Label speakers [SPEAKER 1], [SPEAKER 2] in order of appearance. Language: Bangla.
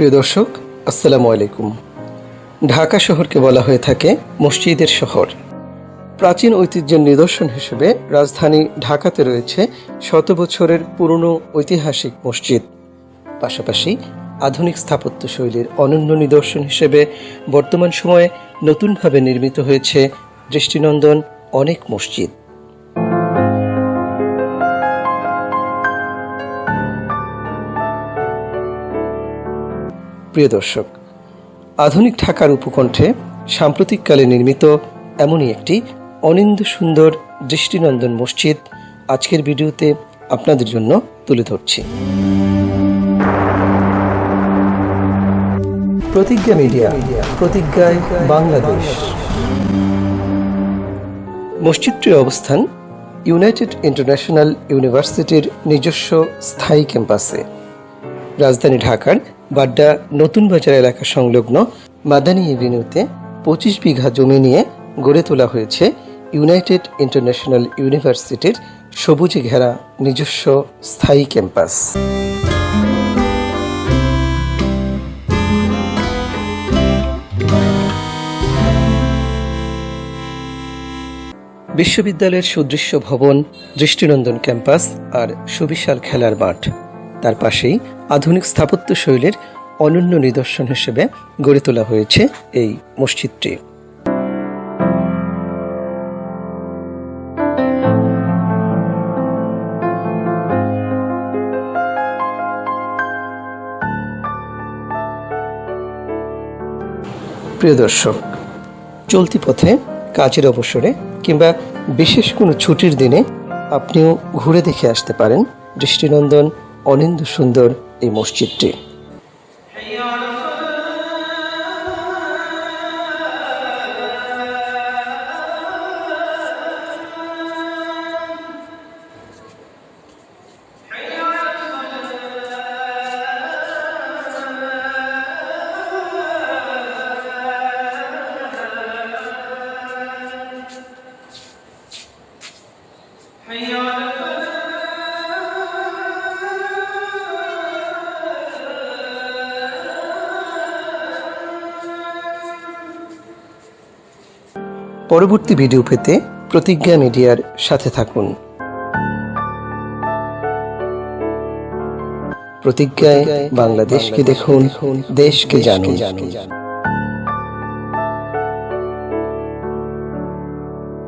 [SPEAKER 1] প্রিয় দর্শক, আসসালামু আলাইকুম। ঢাকা শহরকে বলা হয়ে থাকে মসজিদের শহর। প্রাচীন ঐতিহ্যের নিদর্শন হিসেবে রাজধানী ঢাকাতে রয়েছে শত বছরের পুরনো ঐতিহাসিক মসজিদ। পাশাপাশি আধুনিক স্থাপত্য শৈলীর অনন্য নিদর্শন হিসেবে বর্তমান সময়ে নতুনভাবে নির্মিত হয়েছে দৃষ্টিনন্দন অনেক মসজিদ। প্রিয় দর্শক, আধুনিক ঢাকার উপকণ্ঠে সাম্প্রতিককালে নির্মিত এমনই একটি অনিন্দ সুন্দর দৃষ্টিনন্দন মসজিদ আজকের ভিডিওতে আপনাদের জন্য তুলে ধরছি। প্রতিজ্ঞা মিডিয়া, প্রতিজ্ঞায় বাংলাদেশ। মসজিদটির অবস্থান ইউনাইটেড ইন্টারন্যাশনাল ইউনিভার্সিটির নিজস্ব স্থায়ী ক্যাম্পাসে। রাজধানী ঢাকার বাড্ডা নতুন বাজার এলাকা সংলগ্ন মাদানী এভিনিউতে পঁচিশ বিঘা জমি নিয়ে গড়ে তোলা হয়েছে ইউনাইটেড ইন্টারন্যাশনাল ইউনিভার্সিটির সবুজে ঘেরা নিজস্ব স্থায়ী ক্যাম্পাস। বিশ্ববিদ্যালয়ের সুদৃশ্য ভবন দৃষ্টিনন্দন ক্যাম্পাস আর সুবিশাল খেলার মাঠ। তার পাশেই আধুনিক স্থাপত্য শৈলীর অনন্য নিদর্শন হিসেবে গড়ে তোলা হয়েছে এই মসজিদটি। প্রিয় দর্শক, চলতি পথে কাজের অবসরে কিংবা বিশেষ কোনো ছুটির দিনে আপনিও ঘুরে দেখে আসতে পারেন দৃষ্টিনন্দন অনিন্দ সুন্দর এই মসজিদটি। পরবর্তী ভিডিও পেতে প্রতিজ্ঞা মিডিয়ার সাথে থাকুন। প্রতিজ্ঞায় বাংলাদেশকে দেখুন দেশকে জানুন।